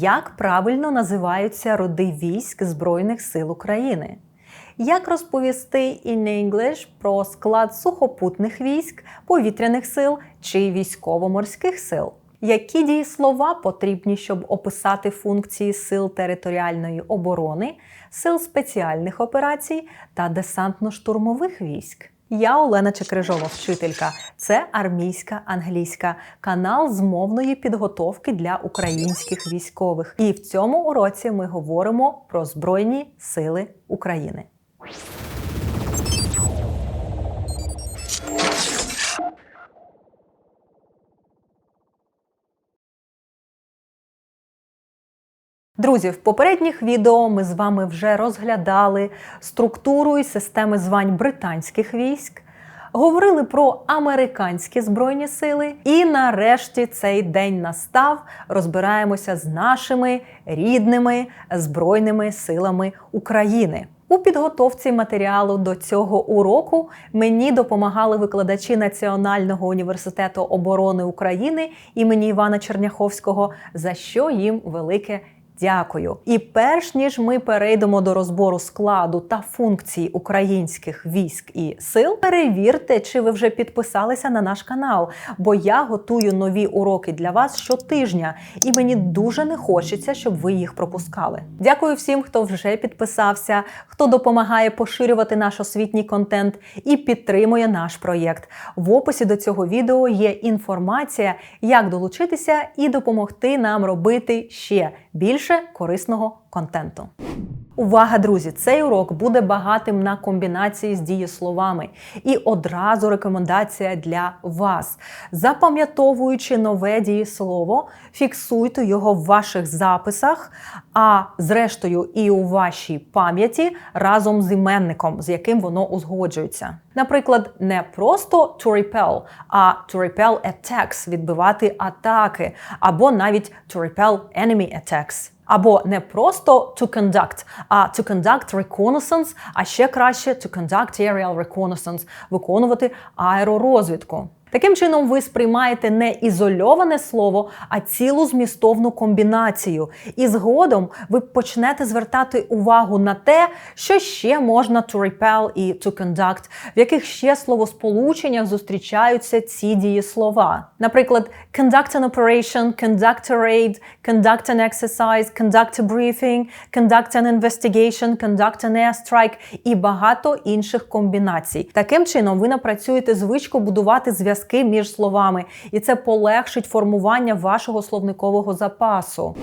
Як правильно називаються роди військ Збройних сил України? Як розповісти in English про склад сухопутних військ, повітряних сил чи військово-морських сил? Які дієслова потрібні, щоб описати функції сил територіальної оборони, сил спеціальних операцій та десантно-штурмових військ? Я Олена Чекрижова, вчителька. Це армійська англійська канал з мовної підготовки для українських військових. І в цьому уроці ми говоримо про Збройні Сили України. Друзі, в попередніх відео ми з вами вже розглядали структуру і системи звань британських військ, говорили про американські збройні сили, і нарешті цей день настав. Розбираємося з нашими рідними збройними силами України. У підготовці матеріалу до цього уроку мені допомагали викладачі Національного університету оборони України імені Івана Черняховського, за що їм велике Дякую. І перш ніж ми перейдемо до розбору складу та функцій українських військ і сил, перевірте, чи ви вже підписалися на наш канал, бо я готую нові уроки для вас щотижня, і мені дуже не хочеться, щоб ви їх пропускали. Дякую всім, хто вже підписався, хто допомагає поширювати наш освітній контент і підтримує наш проєкт. В описі до цього відео є інформація, як долучитися і допомогти нам робити ще більше корисного контенту. Увага, друзі! Цей урок буде багатим на комбінації з дієсловами. І одразу рекомендація для вас. Запам'ятовуючи нове дієслово, фіксуйте його в ваших записах, а зрештою і у вашій пам'яті разом з іменником, з яким воно узгоджується. Наприклад, не просто to repel, а to repel attacks – відбивати атаки, або навіть to repel enemy attacks. Або не просто to conduct, а to conduct reconnaissance, а ще краще to conduct aerial reconnaissance – виконувати аеророзвідку. Таким чином, ви сприймаєте не ізольоване слово, а цілу змістовну комбінацію. І згодом ви почнете звертати увагу на те, що ще можна to repel і to conduct, в яких ще словосполученнях зустрічаються ці дієслова. Наприклад, conduct an operation, conduct a raid, conduct an exercise, conduct a briefing, conduct an investigation, conduct an airstrike і багато інших комбінацій. Таким чином, ви напрацюєте звичку будувати зв'язки зв'язки між словами, і це полегшить формування вашого словникового запасу.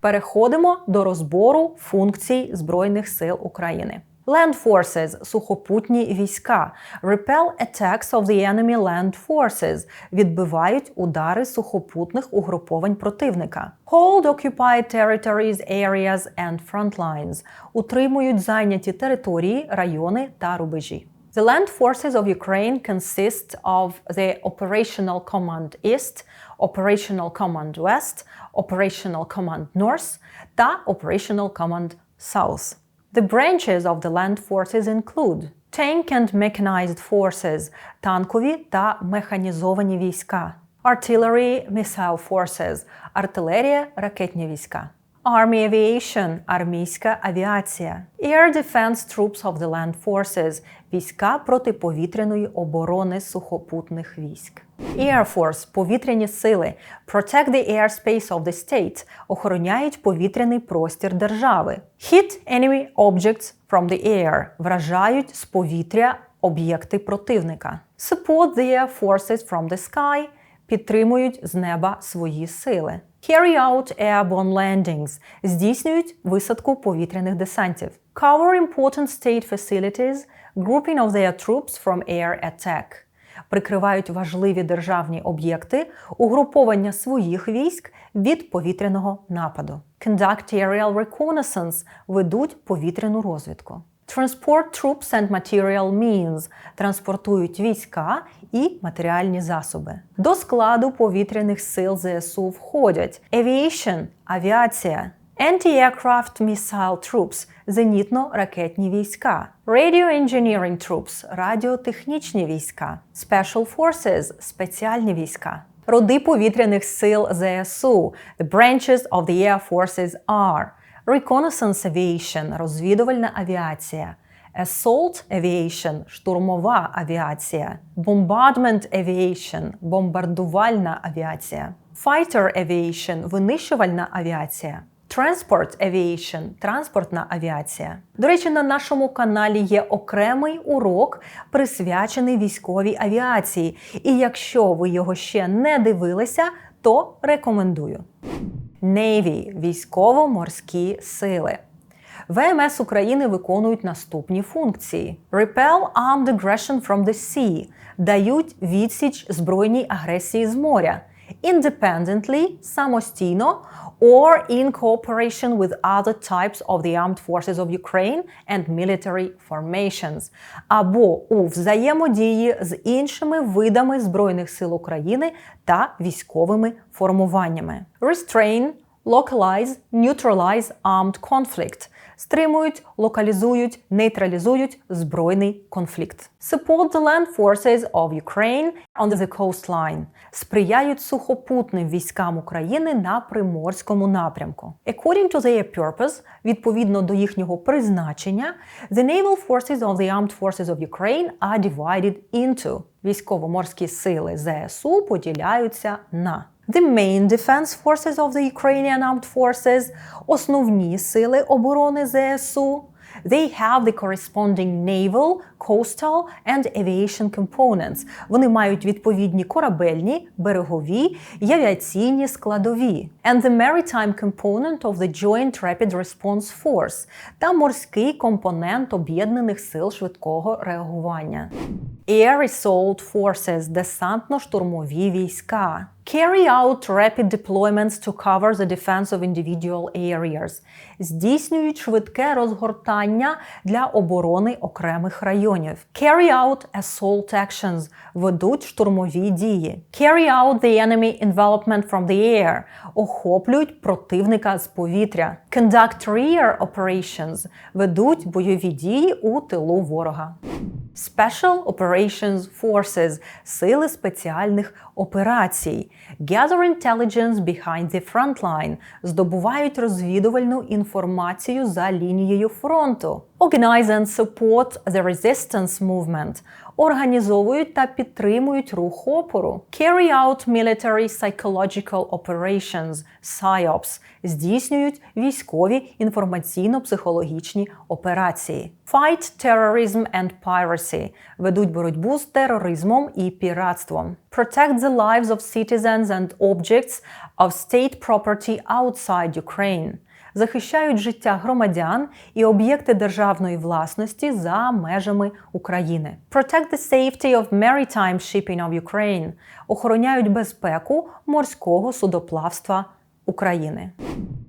Переходимо до розбору функцій Збройних сил України. Land Forces – сухопутні війська. Repel attacks of the enemy land forces – відбивають удари сухопутних угруповань противника. Hold occupied territories, areas and front lines – утримують зайняті території, райони та рубежі. The land forces of Ukraine consist of the Operational Command East, Operational Command West, Operational Command North та Operational Command South. The branches of the land forces include tank and mechanized forces – танкові та механізовані війська, artillery missile forces – артилерія, ракетні війська. Army Aviation – армійська авіація, Air Defense Troops of the Land Forces – війська протиповітряної оборони сухопутних військ. Air Force – повітряні сили, Protect the airspace of the state – охороняють повітряний простір держави. Hit enemy objects from the air – вражають з повітря об'єкти противника. Support the air forces from the sky – підтримують з неба свої сили. Carry out airborne landings – здійснюють висадку повітряних десантів. Cover important state facilities – grouping of their troops from air attack – прикривають важливі державні об'єкти, угруповання своїх військ від повітряного нападу. Conduct aerial reconnaissance – ведуть повітряну розвідку. Transport troops and material means – транспортують війська і матеріальні засоби. До складу повітряних сил ЗСУ входять Aviation – авіація, Anti-Aircraft Missile Troops – зенітно-ракетні війська, Radio Engineering Troops – радіотехнічні війська, Special Forces – спеціальні війська. Роди повітряних сил ЗСУ. The branches of the Air Forces are Reconnaissance Aviation – розвідувальна авіація. Assault Aviation – штурмова авіація. Bombardment Aviation – бомбардувальна авіація. Fighter Aviation – винищувальна авіація. Transport Aviation – транспортна авіація. До речі, на нашому каналі є окремий урок, присвячений військовій авіації. І якщо ви його ще не дивилися, то рекомендую. Navy – військово-морські сили. ВМС України виконують наступні функції: Repel armed aggression from the sea – дають відсіч збройній агресії з моря. Independently – самостійно or in cooperation with other types of the armed forces of Ukraine and military formations, або у взаємодії з іншими видами Збройних сил України та військовими формуваннями. Restrain Localize, neutralize armed conflict – стримують, локалізують, нейтралізують збройний конфлікт. Support the land forces of Ukraine on the coastline – сприяють сухопутним військам України на приморському напрямку. According to their purpose, відповідно до їхнього призначення, the naval forces of the armed forces of Ukraine are divided into – військово-морські сили ЗСУ поділяються на The main defense forces of the Ukrainian armed forces – основні сили оборони ЗСУ. They have the corresponding naval, coastal and aviation components. Вони мають відповідні корабельні, берегові і авіаційні складові. And the maritime component of the Joint Rapid Response Force та морський компонент об'єднаних сил швидкого реагування. Air Assault Forces – десантно-штурмові війська. Carry out rapid deployments to cover the defense of individual areas. Здійснюють швидке розгортання для оборони окремих районів. Carry out assault actions. Ведуть штурмові дії. Carry out the enemy envelopment from the air. Охоплюють противника з повітря. Conduct rear operations. Ведуть бойові дії у тилу ворога. Special Operations Forces – сили спеціальних операцій. Gather intelligence behind the front line – здобувають розвідувальну інформацію за лінією фронту. Organize and support the resistance movement – організовують та підтримують рух опору. Carry out military psychological operations – PSYOPs – здійснюють військові інформаційно-психологічні операції. Fight terrorism and piracy – ведуть боротьбу з тероризмом і піратством. Protect the lives of citizens and objects of state property outside Ukraine – захищають життя громадян і об'єкти державної власності за межами України. Protect the safety of maritime shipping of Ukraine – охороняють безпеку морського судоплавства України.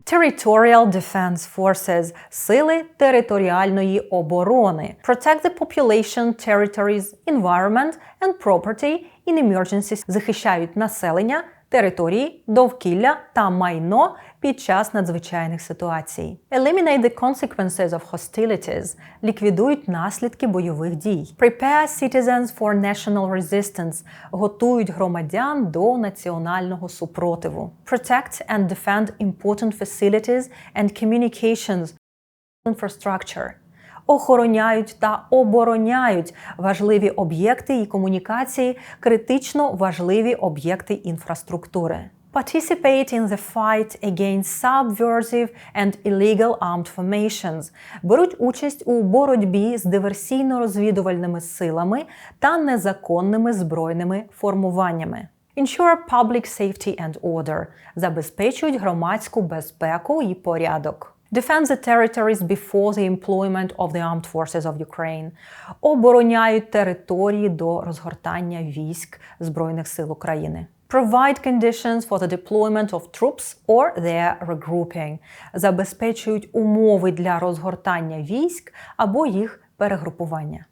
Territorial Defense Forces – сили територіальної оборони. Protect the population, territories, environment and property in emergencies. Захищають населення, території, довкілля та майно під час надзвичайних ситуацій. Eliminate the consequences of hostilities – ліквідують наслідки бойових дій. Prepare citizens for national resistance – готують громадян до національного супротиву. Protect and defend important facilities and communications infrastructure – охороняють та обороняють важливі об'єкти і комунікації, критично важливі об'єкти інфраструктури. Participate in the fight against subversive and illegal armed formations. Беруть участь у боротьбі з диверсійно-розвідувальними силами та незаконними збройними формуваннями. Ensure public safety and order. Забезпечують громадську безпеку і порядок. Defend the territories before the employment of the armed forces of Ukraine. Обороняють території до розгортання військ Збройних сил України. Provide conditions for the deployment of troops or their regrouping. Забезпечують умови для розгортання військ або їх перегрупування.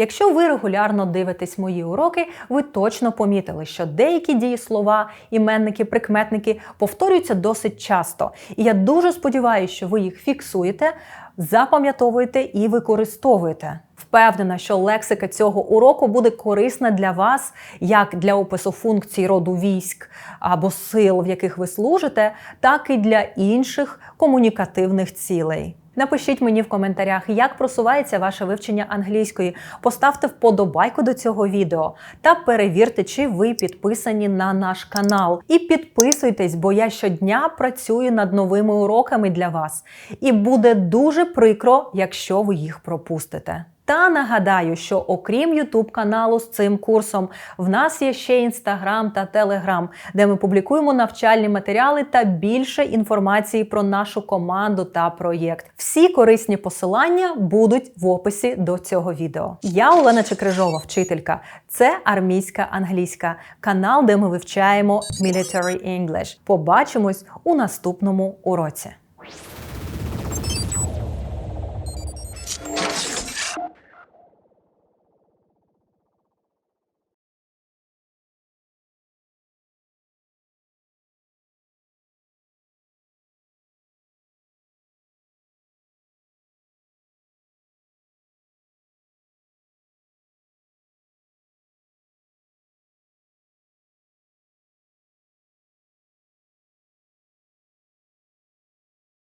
Якщо ви регулярно дивитесь мої уроки, ви точно помітили, що деякі дієслова, іменники, прикметники повторюються досить часто. І я дуже сподіваюся, що ви їх фіксуєте, запам'ятовуєте і використовуєте. Впевнена, що лексика цього уроку буде корисна для вас як для опису функцій роду військ або сил, в яких ви служите, так і для інших комунікативних цілей. Напишіть мені в коментарях, як просувається ваше вивчення англійської. Поставте вподобайку до цього відео та перевірте, чи ви підписані на наш канал. І підписуйтесь, бо я щодня працюю над новими уроками для вас. І буде дуже прикро, якщо ви їх пропустите. Та нагадаю, що окрім YouTube каналу з цим курсом, в нас є ще Instagram та Telegram, де ми публікуємо навчальні матеріали та більше інформації про нашу команду та проєкт. Всі корисні посилання будуть в описі до цього відео. Я Олена Чекрижова, вчителька. Це армійська англійська канал, де ми вивчаємо Military English. Побачимось у наступному уроці.